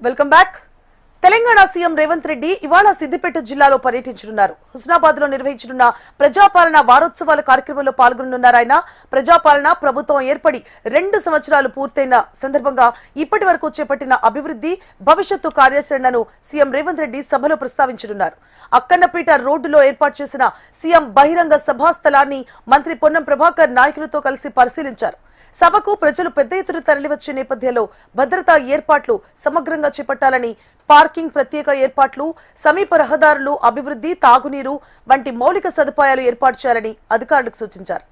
Welcome back. Telangana CM Revanth Reddy ఇవాళ సిద్దిపేట జిల్లాలో పర్యటించనున్నారు. హుస్నాబాద్లో నిర్వహించనున్న ప్రజాపాలన వారోత్సవాల కార్యక్రమంలో పాల్గొననున్నారు ఆయన. ప్రజాపాలన ప్రభుత్వం ఏర్పడి రెండు సంవత్సరాలు పూర్తయిన సందర్భంగా ఇప్పటి వరకు చేపట్టిన అభివృద్ధి భవిష్యత్తు కార్యాచరణను సీఎం రేవంత్ రెడ్డి సభలో ప్రస్తావించనున్నారు. అక్కన్నపేట రోడ్డులో ఏర్పాటు చేసిన సీఎం బహిరంగ సభా స్థలాన్ని మంత్రి పొన్నం ప్రభాకర్ నాయకులతో కలిసి పరిశీలించారు. సభకు ప్రజలు పెద్ద ఎత్తున తరలివచ్చే నేపథ్యంలో భద్రతా ఏర్పాట్లు సమగ్రంగా చేపట్టాలని పార్కింగ్ ప్రత్యేక ఏర్పాట్లు సమీప రహదారులు అభివృద్ధి తాగునీరు వంటి మౌలిక సదుపాయాలు ఏర్పాటు చేయాలని అధికారులకు సూచించారు.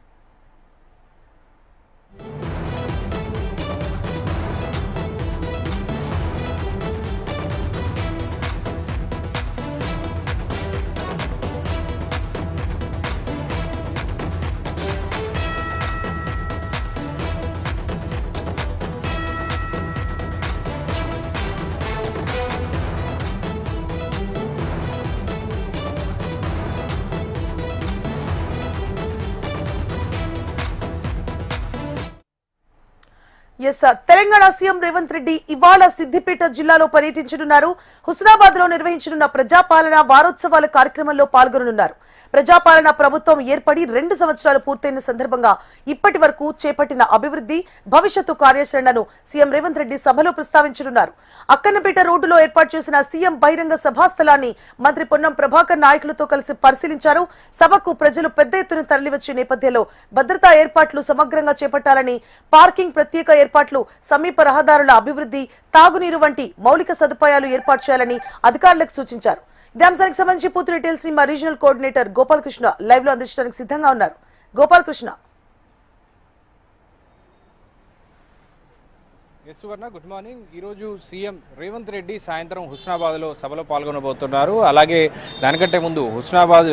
ఎస్ తెలంగాణ సీఎం రేవంత్ రెడ్డి ఇవాళ సిద్దిపేట జిల్లాలో పర్యటించనున్నారు. హుస్నాబాద్లో నిర్వహించనున్న ప్రజాపాలన వారోత్సవాల కార్యక్రమంలో పాల్గొననున్నారు. ప్రజాపాలన ప్రభుత్వం ఏర్పడి రెండు సంవత్సరాలు పూర్తయిన సందర్భంగా ఇప్పటి వరకు చేపట్టిన అభివృద్ధి భవిష్యత్తు కార్యాచరణను సీఎం రేవంత్ రెడ్డి సభలో ప్రస్తావించనున్నారు. అక్కన్నపేట రోడ్డులో ఏర్పాటు చేసిన సీఎం బహిరంగ సభా స్థలాన్ని మంత్రి పొన్నం ప్రభాకర్ నాయకులతో కలిసి పరిశీలించారు. సభకు ప్రజలు పెద్ద ఎత్తున తరలివచ్చే నేపథ్యంలో భద్రతా ఏర్పాట్లు సమగ్రంగా చేపట్టాలని పార్కింగ్ ప్రత్యేక ఏర్పాట్లు సమీప రహదారుల అభివృద్ధి తాగునీరు వంటి మౌలిక సదుపాయాలు ఏర్పాటు చేయాలని అధికారులకు సూచించారు. ఇదే అంశానికి సంబంధించి పూర్తి డీటెయిల్స్ని మా రీజనల్ కోఆర్డినేటర్ గోపాలకృష్ణ లైవ్లో అందించడానికి సిద్ధంగా ఉన్నారు. Gopalakrishna. Yes Suvarna good morning. ఈరోజు సీఎం రేవంత్ రెడ్డి సాయంత్రం హుస్నాబాద్లో సభలో పాల్గొనబోతున్నారు. అలాగే దానికంటే ముందు హుస్నాబాద్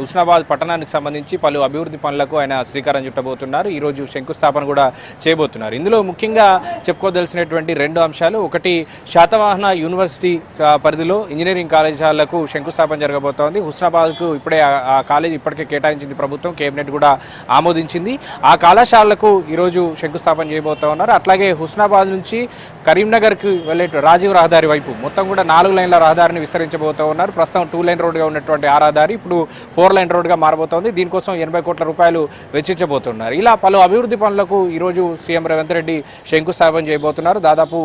హుస్నాబాద్ పట్టణానికి సంబంధించి పలు అభివృద్ధి పనులకు ఆయన శ్రీకారం చుట్టబోతున్నారు. ఈరోజు శంకుస్థాపన కూడా చేయబోతున్నారు. ఇందులో ముఖ్యంగా చెప్పుకోదలసినటువంటి రెండు అంశాలు. ఒకటి శాతవాహన యూనివర్సిటీ పరిధిలో ఇంజనీరింగ్ కళాశాలకు శంకుస్థాపన జరగబోతోంది. హుస్నాబాద్కు ఇప్పుడే ఆ- ఆ కాలేజీ ఇప్పటికే కేటాయించింది ప్రభుత్వం. కేబినెట్ కూడా ఆమోదించింది. ఆ కళాశాలకు ఈరోజు శంకుస్థాపన చేయబోతా ఉన్నారు అట్లాగే హుస్నాబాద్ నుంచి కరీంనగర్కి వెళ్ళే రాజీవ్ రహదారి వైపు. మొత్తం కూడా నాలుగు లైన్ల రహదారిని విస్తరించబోతూ ఉన్నారు. ప్రస్తుతం టూ లైన్ రోడ్గా ఉన్నటువంటి ఆ రహదారి ఇప్పుడు ఫోర్ లైన్ రోడ్గా మారబోతోంది. దీనికోసం ఎనభై కోట్ల రూపాయలు వెచ్చించబోతున్నారు ఇలా పలు అభివృద్ధి పనులకు ఈరోజు సీఎం రేవంత్ రెడ్డి శంకుస్థాపన చేయబోతున్నారు. దాదాపు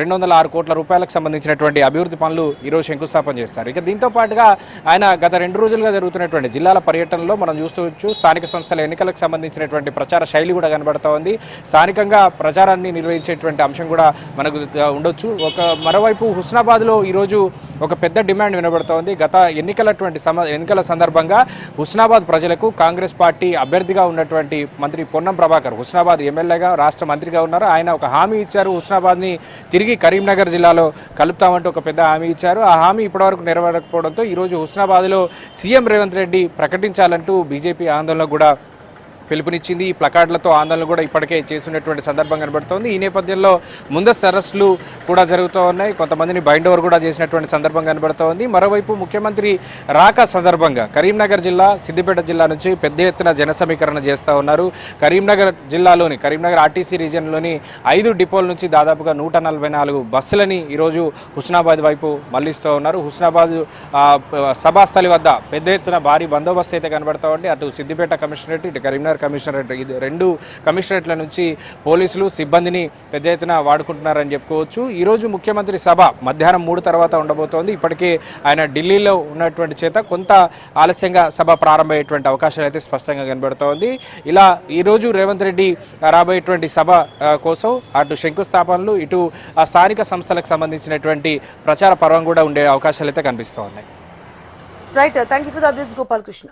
రెండు వందల ఆరు కోట్ల రూపాయలకు సంబంధించినటువంటి అభివృద్ధి పనులు ఈరోజు శంకుస్థాపన చేస్తారు. ఇక దీంతో పాటుగా ఆయన గత రెండు రోజులుగా జరుగుతున్నటువంటి జిల్లాల పర్యటనలో మనం చూస్తూ స్థానిక సంస్థల ఎన్నికలకు సంబంధించినటువంటి ప్రచార శైలి కూడా కనబడతా ఉంది. స్థానికంగా ప్రచారాన్ని నిర్వహించేటువంటి అంశం కూడా మనకు ఉండొచ్చు. ఒక మరోవైపు హుస్నాబాద్లో ఈరోజు ఒక పెద్ద డిమాండ్ వినబడుతోంది. గత ఎన్నికలటువంటి సమ ఎన్నికల సందర్భంగా హుస్నాబాద్ ప్రజలకు కాంగ్రెస్ పార్టీ అభ్యర్థిగా ఉన్నటువంటి మంత్రి పొన్నం ప్రభాకర్ హుస్నాబాద్ ఎమ్మెల్యేగా రాష్ట్ర మంత్రిగా ఉన్నారు. ఆయన ఒక హామీ ఇచ్చారు. హుస్నాబాద్ని తిరిగి కరీంనగర్ జిల్లాలో కలుపుతామంటూ ఒక పెద్ద హామీ ఇచ్చారు. ఆ హామీ ఇప్పటివరకు నెరవేరకపోవడంతో ఈరోజు హుస్నాబాద్లో సీఎం రేవంత్ రెడ్డి ప్రకటించాలంటూ బీజేపీ ఆందోళన కూడా పిలుపునిచ్చింది. ఈ ప్లకార్డులతో ఆందోళన కూడా ఇప్పటికే చేస్తున్నటువంటి సందర్భం కనబడుతోంది. ఈ నేపథ్యంలో ముందస్తు అరెస్టులు కూడా జరుగుతూ ఉన్నాయి. కొంతమందిని బైండ్ ఓవర్ కూడా చేసినటువంటి సందర్భం కనబడుతోంది. మరోవైపు ముఖ్యమంత్రి రాక సందర్భంగా కరీంనగర్ జిల్లా సిద్దిపేట జిల్లా నుంచి పెద్ద ఎత్తున జన సమీకరణ చేస్తూ ఉన్నారు. కరీంనగర్ జిల్లాలోని కరీంనగర్ ఆర్టీసీ రీజియన్లోని ఐదు డిపోల నుంచి దాదాపుగా నూట నలభై నాలుగు బస్సులని ఈరోజు హుస్నాబాద్ వైపు మళ్ళిస్తూ ఉన్నారు. హుస్నాబాద్ సభాస్థలి వద్ద పెద్ద ఎత్తున భారీ బందోబస్తు అయితే కనబడతా ఉంది. అటు సిద్దిపేట కమిషనరేట్ ఇటు కరీంనగర్ కమిషనరేట్ ఇది రెండు కమిషనరేట్ల నుంచి పోలీసులు సిబ్బందిని పెద్ద ఎత్తున వాడుకుంటున్నారని చెప్పుకోవచ్చు. ఈరోజు ముఖ్యమంత్రి సభ మధ్యాహ్నం మూడు తర్వాత ఉండబోతోంది. ఇప్పటికే ఆయన ఢిల్లీలో ఉన్నటువంటి చేత కొంత ఆలస్యంగా సభ ప్రారంభమయ్యేటువంటి అవకాశాలు అయితే స్పష్టంగా కనబడుతోంది. ఇలా ఈరోజు రేవంత్ రెడ్డి రాబోయేటువంటి సభ కోసం అటు శంకుస్థాపనలు ఇటు ఆ స్థానిక సంస్థలకు సంబంధించినటువంటి ప్రచార పర్వం కూడా ఉండే అవకాశాలు అయితే కనిపిస్తూ ఉన్నాయి right thank you for the updates Gopalakrishna